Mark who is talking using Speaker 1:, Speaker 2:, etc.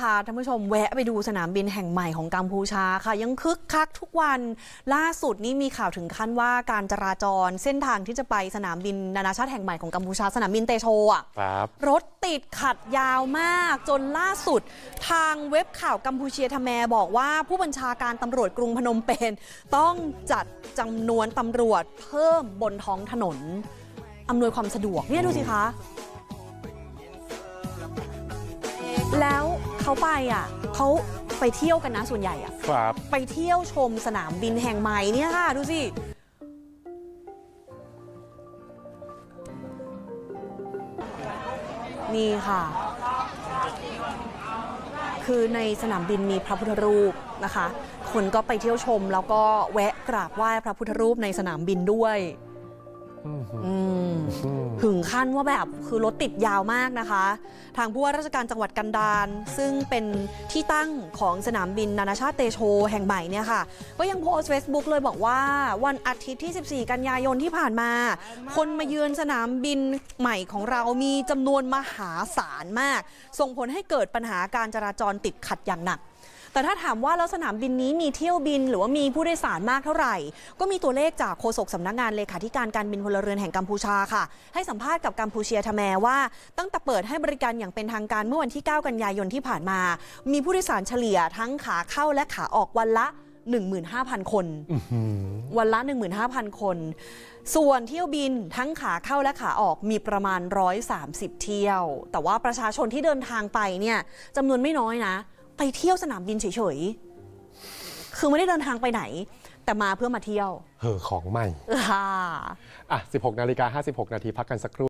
Speaker 1: พาท่านผู้ชมแวะไปดูสนามบินแห่งใหม่ของกัมพูชาค่ะ ยังคึกคักทุกวันล่าสุดนี้มีข่าวถึงขั้นว่าการจราจรเส้นทางที่จะไปสนามบินนานาชาติแห่งใหม่ของกัมพูชาสนามบินเตโชอะ
Speaker 2: ครับ
Speaker 1: รถติดขัดยาวมากจนล่าสุด ทางเว็บข่าวกัมพูเชียทแมบอกว่าผู้บัญชาการตำรวจกรุงพนมเปญต้องจัดจำนวนตำรวจเพิ่มบนท้องถนนอำนวยความสะดวกเนี่ยดูสิคะแล้ว เขาไปอะเขาไปเที่ยวกันนะส่วนใหญ่อะ
Speaker 2: ครับ
Speaker 1: ไปเที่ยวชมสนามบินแห่งใหม่เนี่ยค่ะ ดูสินี่ค่ะ คือในสนามบินมีพระพุทธรูปนะคะ คนก็ไปเที่ยวชมแล้วก็แวะกราบไหว้พระพุทธรูปในสนามบินด้วย
Speaker 2: อืม
Speaker 1: อืม
Speaker 2: อืม
Speaker 1: ถึงขั้นว่าแบบคือรถติดยาวมากนะคะ ทางผู้ว่าราชการจังหวัดกันดารซึ่งเป็นที่ตั้งของสนามบินนานาชาติเตโชแห่งใหม่เนี่ยค่ะ ก็ยังโพสต์ Facebook เลยบอกว่าวันอาทิตย์ที่ 14 กันยายนที่ผ่านมา คนมาเยือนสนามบินใหม่ของเรามีจำนวนมหาศาลมาก ส่งผลให้เกิดปัญหาการจราจรติดขัดอย่างหนัก แต่ถ้าถามว่าแล้วสนามบินนี้มีเที่ยวบิน หรือว่ามีผู้โดยสารมากเท่าไหร่ ก็มีตัวเลขจากโฆษกสำนักงานเลขาธิการการบินพลเรือนแห่งกัมพูชาค่ะ ให้สัมภาษณ์กับกัมพูเชียทแมว่า ตั้งแต่เปิดให้บริการอย่างเป็นทางการเมื่อวันที่ 9 กันยายนที่ผ่านมา มีผู้โดยสารเฉลี่ยทั้งขาเข้าและขาออกวันละ 15,000 คน
Speaker 2: อื้อหือ
Speaker 1: วันละ 15,000 คน ส่วนเที่ยวบินทั้งขาเข้าและขาออกมีประมาณ 130 เที่ยว แต่ว่าประชาชนที่เดินทางไปเนี่ยจำนวนไม่น้อยนะ ไปเที่ยวสนามบินเฉยๆ คือไม่ได้เดินทางไปไหน แต่มาเพื่อมาเที่ยว
Speaker 2: เหอะของใหม่
Speaker 1: ค่ะ
Speaker 2: อะ 16นาฬิกา56 นาทีพักกันสักครู่